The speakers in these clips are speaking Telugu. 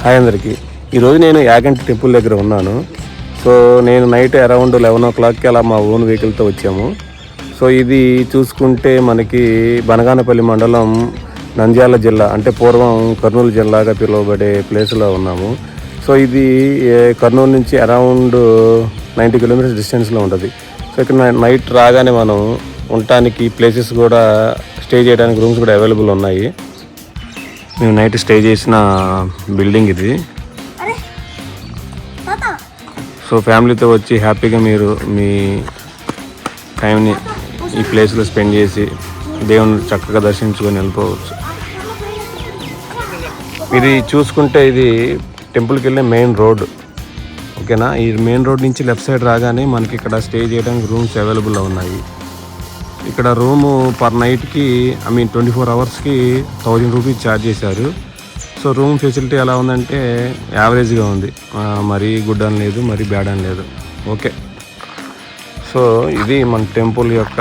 హాయ్ అందరికీ. ఈరోజు నేను యాగంటి టెంపుల్ దగ్గర ఉన్నాను. సో నేను నైట్ అరౌండ్ లెవెన్ ఓ క్లాక్కి అలా మా ఓన్ వెహికల్తో వచ్చాము. సో ఇది చూసుకుంటే మనకి బనగానపల్లి మండలం నంద్యాల జిల్లా అంటే పూర్వం కర్నూలు జిల్లాగా పిలువబడే ప్లేస్లో ఉన్నాము. సో ఇది కర్నూలు నుంచి అరౌండ్ నైంటీ కిలోమీటర్స్ డిస్టెన్స్లో ఉంటుంది. సో ఇక్కడ నైట్ రాగానే మనం ఉండటానికి ప్లేసెస్ కూడా స్టే చేయడానికి రూమ్స్ కూడా అవైలబుల్ ఉన్నాయి. మేము నైట్ స్టే చేసిన బిల్డింగ్ ఇది. సో ఫ్యామిలీతో వచ్చి హ్యాపీగా మీరు మీ టైంని ఈ ప్లేస్లో స్పెండ్ చేసి దేవుని చక్కగా దర్శించుకొని వెళ్ళిపోవచ్చు. ఇది చూసుకుంటే ఇది టెంపుల్కి వెళ్ళే మెయిన్ రోడ్. ఓకేనా? ఈ మెయిన్ రోడ్ నుంచి లెఫ్ట్ సైడ్ రాగానే మనకి ఇక్కడ స్టే చేయడానికి రూమ్స్ అవైలబుల్లో ఉన్నాయి. ఇక్కడ రూము పర్ నైట్కి ఐ మీన్ ట్వంటీ ఫోర్ అవర్స్కి థౌజండ్ రూపీస్ ఛార్జ్ చేశారు. సో రూమ్ ఫెసిలిటీ ఎలా ఉందంటే యావరేజ్గా ఉంది. మరీ గుడ్ అని లేదు మరీ బ్యాడ్ అని లేదు. ఓకే సో ఇది మన టెంపుల్ యొక్క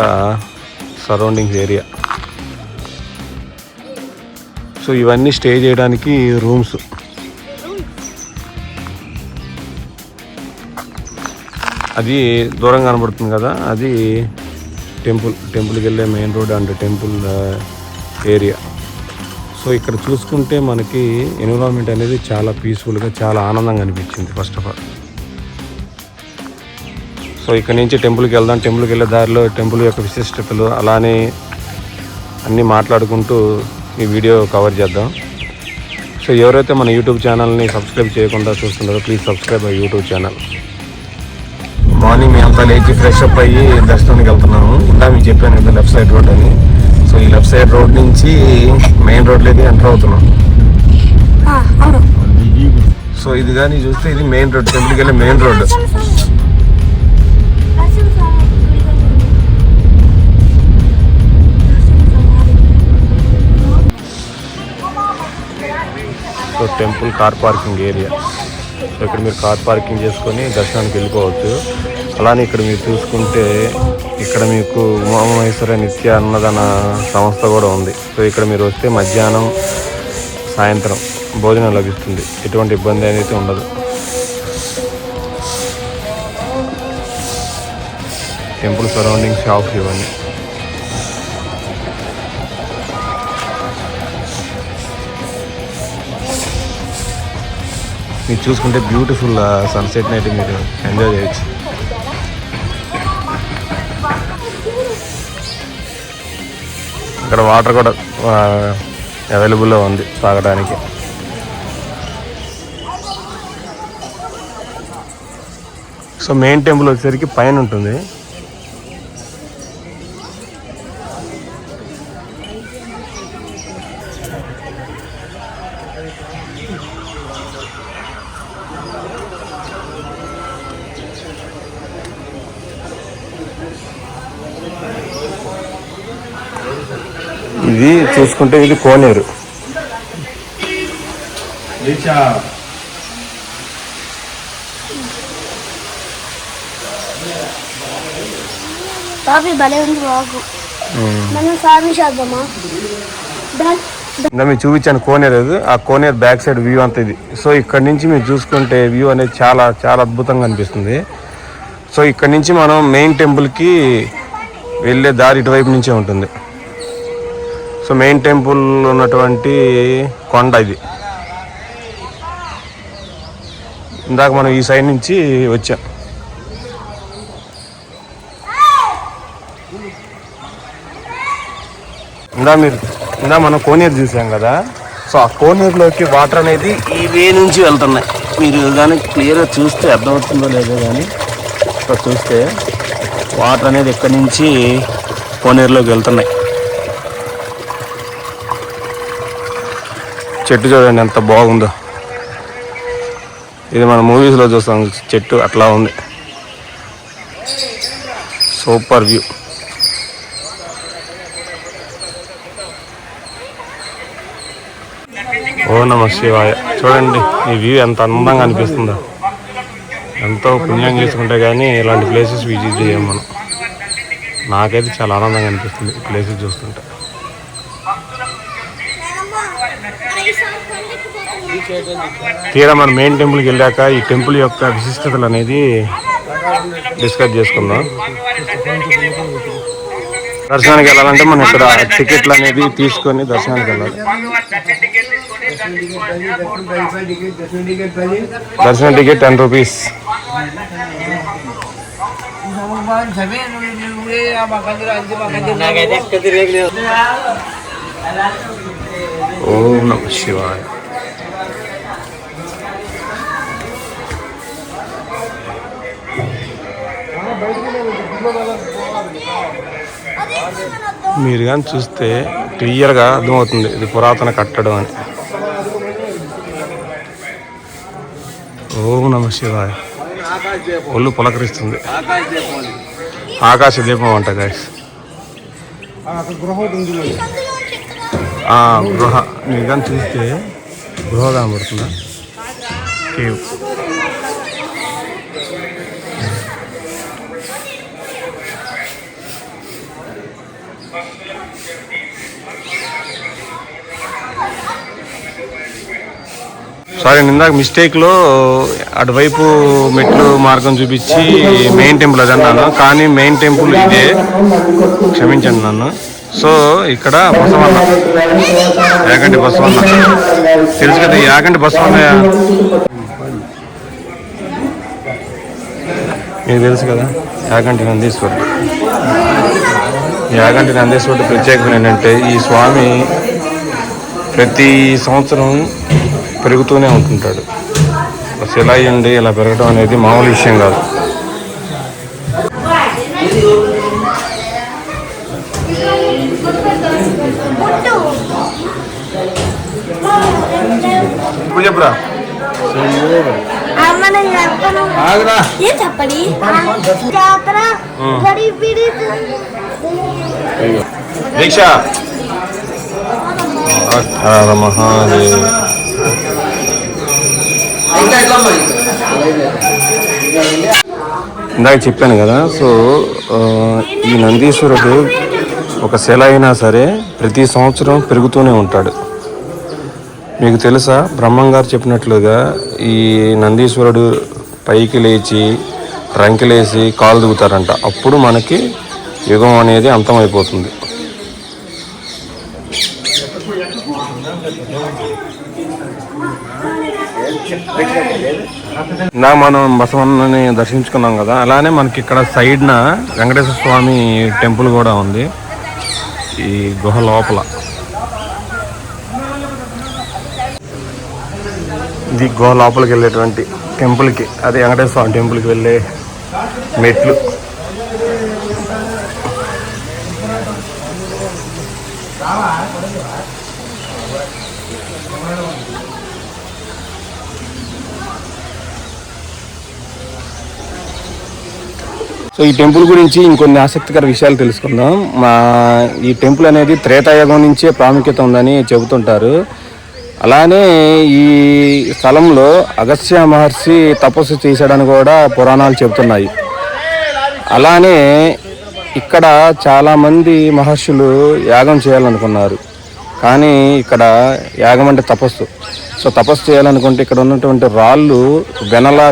సరౌండింగ్స్ ఏరియా సో ఇవన్నీ స్టే చేయడానికి రూమ్స్ అది దూరం కనబడుతుంది కదా అది టెంపుల్ టెంపుల్కి వెళ్ళే main road and temple area. So ఇక్కడ చూసుకుంటే మనకి ఎన్విరాన్మెంట్ అనేది చాలా పీస్ఫుల్గా చాలా ఆనందంగా అనిపించింది ఫస్ట్ ఆఫ్ ఆల్. సో ఇక్కడ నుంచి టెంపుల్కి వెళ్దాం టెంపుల్కి వెళ్ళే దారిలో టెంపుల్ యొక్క విశిష్టతలు అలానే అన్నీ మాట్లాడుకుంటూ ఈ వీడియో కవర్ చేద్దాం. సో ఎవరైతే మన యూట్యూబ్ ఛానల్ని సబ్స్క్రైబ్ చేయకుండా చూస్తున్నారో ప్లీజ్ సబ్స్క్రైబ్ అయ్యి యూట్యూబ్ ఛానల్. మేమంతా లేచి ఫ్రెష్ అప్ అయ్యి దర్శనానికి వెళ్తున్నాము. ఇందా మీకు చెప్పాను కదా లెఫ్ట్ సైడ్ రోడ్ అని. సో ఈ లెఫ్ట్ సైడ్ రోడ్ నుంచి మెయిన్ రోడ్లోకి ఎంటర్ అవుతున్నాం. ఆ, అవును. సో ఇది కానీ చూస్తే ఇది మెయిన్ రోడ్ టెంపుల్కి వెళ్ళే main road so temple car parking area so ఇక్కడ మీరు కార్ పార్కింగ్ చేసుకొని దర్శనానికి వెళ్ళిపోవచ్చు. అలానే ఇక్కడ మీరు చూసుకుంటే ఇక్కడ మీకు ఉమామహేశ్వర నిత్య అన్నదాన సంస్థ కూడా ఉంది. సో ఇక్కడ మీరు వస్తే మధ్యాహ్నం సాయంత్రం భోజనం లభిస్తుంది. ఎటువంటి ఇబ్బంది అనేది ఉండదు. టెంపుల్ సరౌండింగ్ షాప్స్ ఇవన్నీ. మీరు చూసుకుంటే బ్యూటిఫుల్ సన్సెట్ నైట్ మీరు ఎంజాయ్ చేయొచ్చు. ఇక్కడ వాటర్ కూడా అవైలబుల్లో ఉంది తాగడానికి. సో మెయిన్ టెంపుల్ వచ్చేసరికి పైన ఉంటుంది. ఇది చూసుకుంటే ఇది కోనేరు. కాఫీ భలే ఉంది బాగు మనం స్వామి చేద్దామా? దా- ఇందా మీరు చూపించాను కోనేరు అది. ఆ కోనేరు బ్యాక్ సైడ్ వ్యూ అంత ఇది. సో ఇక్కడ నుంచి మీరు చూసుకుంటే వ్యూ అనేది చాలా చాలా అద్భుతంగా అనిపిస్తుంది. సో ఇక్కడ నుంచి మనం మెయిన్ టెంపుల్కి వెళ్ళే దారి ఇటువైపు నుంచే ఉంటుంది. సో మెయిన్ టెంపుల్ ఉన్నటువంటి కొండ ఇది. ఇందాక మనం ఈ సైడ్ నుంచి వచ్చాం. ఇందా మీరు ఇందా మనం కోనేరు చూసాం కదా? సో ఆ కోనేరులోకి వాటర్ అనేది ఈ వే నుంచి వెళ్తున్నాయి. మీరు కానీ క్లియర్గా చూస్తే అర్థమవుతుందో లేదో కానీ ఇక్కడ చూస్తే వాటర్ అనేది ఎక్కడి నుంచి కోనేరులోకి వెళ్తున్నాయి. చెట్టు చూడండి ఎంత బాగుందో. ఇది మన మూవీస్లో చూస్తాం చెట్టు అట్లా ఉంది. Super view. ఓ నమ శివాయ. చూడండి ఈ వ్యూ ఎంత అందంగా అనిపిస్తుందో. ఎంతో పుణ్యం చేసుకుంటే కానీ ఇలాంటి ప్లేసెస్ విజిట్ చేయం మనం. నాకైతే చాలా ఆనందంగా అనిపిస్తుంది ప్లేసెస్ చూస్తుంటే. తీరా మన మెయిన్ టెంపుల్కి వెళ్ళాక ఈ టెంపుల్ యొక్క విశిష్టతలు అనేది డిస్కస్ చేసుకుందాం. దర్శనానికి వెళ్ళాలంటే మనం ఇక్కడ టికెట్లు అనేది తీసుకొని దర్శనానికి వెళ్ళాలి. దర్శన టికెట్ టెన్ రూపీస్ ఓం నమ శివాయ. మీరు కానీ చూస్తే క్లియర్గా అర్థమవుతుంది ఇది పురాతన కట్టడం అని. ఓం నమ శివాయ. ఒళ్ళు పులకరిస్తుంది. ఆకాశ దీపం అంట గాయస్ గృహ. మీరు కానీ చూస్తే గృహ కనబడుతుందా? కేవ్. సారీ ఇందాక మిస్టేక్లో అటువైపు మెట్లు మార్గం చూపించి మెయిన్ టెంపుల్ అది అన్నాను. కానీ మెయిన్ టెంపుల్ ఇదే. క్షమించండి నన్ను. సో ఇక్కడ బసవన్న. యాగంటి బసవన్న. తెలుసు కదా యాగంటి బసవన్న మీకు తెలుసు కదా? యాగంటి నందీశ్వరుడు. యాగంటి నందీశ్వరుడు ప్రత్యేకమైన ఏంటంటే ఈ స్వామి ప్రతి సంవత్సరం పెరుగుతూనే ఉంటుంటాడు. శిలా ఉండి ఇలా పెరగడం అనేది మామూలు విషయం కాదు. ఇప్పుడు చెప్పురా? ఏం దీక్ష. హర మహాదేవ్. ఇందాక చెప్పాను కదా సో ఈ నందీశ్వరుడు ఒక శిల అయినా సరే ప్రతి సంవత్సరం పెరుగుతూనే ఉంటాడు. మీకు తెలుసా బ్రహ్మం గారు చెప్పినట్లుగా ఈ నందీశ్వరుడు పైకి లేచి రంకిలేసి కాలు దిగుతారంట అప్పుడు మనకి యుగం అనేది అంతమైపోతుంది. నా మనం బసవన్నని దర్శించుకున్నాం కదా అలానే మనకి ఇక్కడ సైడ్న వెంకటేశ్వర స్వామి టెంపుల్ కూడా ఉంది. ఈ గుహ లోపల. ఇది గుహ లోపలికి వెళ్ళేటువంటి టెంపుల్కి అదే వెంకటేశ్వర స్వామి టెంపుల్కి వెళ్ళే మెట్లు. సో ఈ టెంపుల్ గురించి ఇంకొన్ని ఆసక్తికర విషయాలు తెలుసుకుందాం. మా ఈ టెంపుల్ అనేది త్రేతాయుగం నుంచే ప్రాముఖ్యత ఉందని చెబుతుంటారు. అలానే ఈ స్థలంలో అగస్త్య మహర్షి తపస్సు చేశాడని కూడా పురాణాలు చెబుతున్నాయి. అలానే ఇక్కడ చాలామంది మహర్షులు యాగం చేయాలనుకున్నారు. కానీ ఇక్కడ యాగం అంటే తపస్సు. సో తపస్సు చేయాలనుకుంటే ఇక్కడ ఉన్నటువంటి రాళ్ళు వెనలా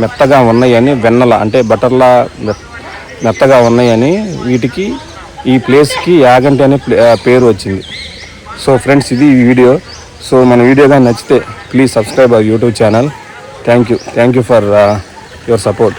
మెత్తగా ఉన్నాయని వెన్నల అంటే బటర్లా మెత్తగా ఉన్నాయని వీటికి ఈ ప్లేస్కి యాగంటి అనే ప్లే- పేరు వచ్చింది. సో ఫ్రెండ్స్ ఇది ఈ వీడియో. సో మన వీడియో కానీ నచ్చితే please subscribe our YouTube channel. Thank you. Thank you for your support.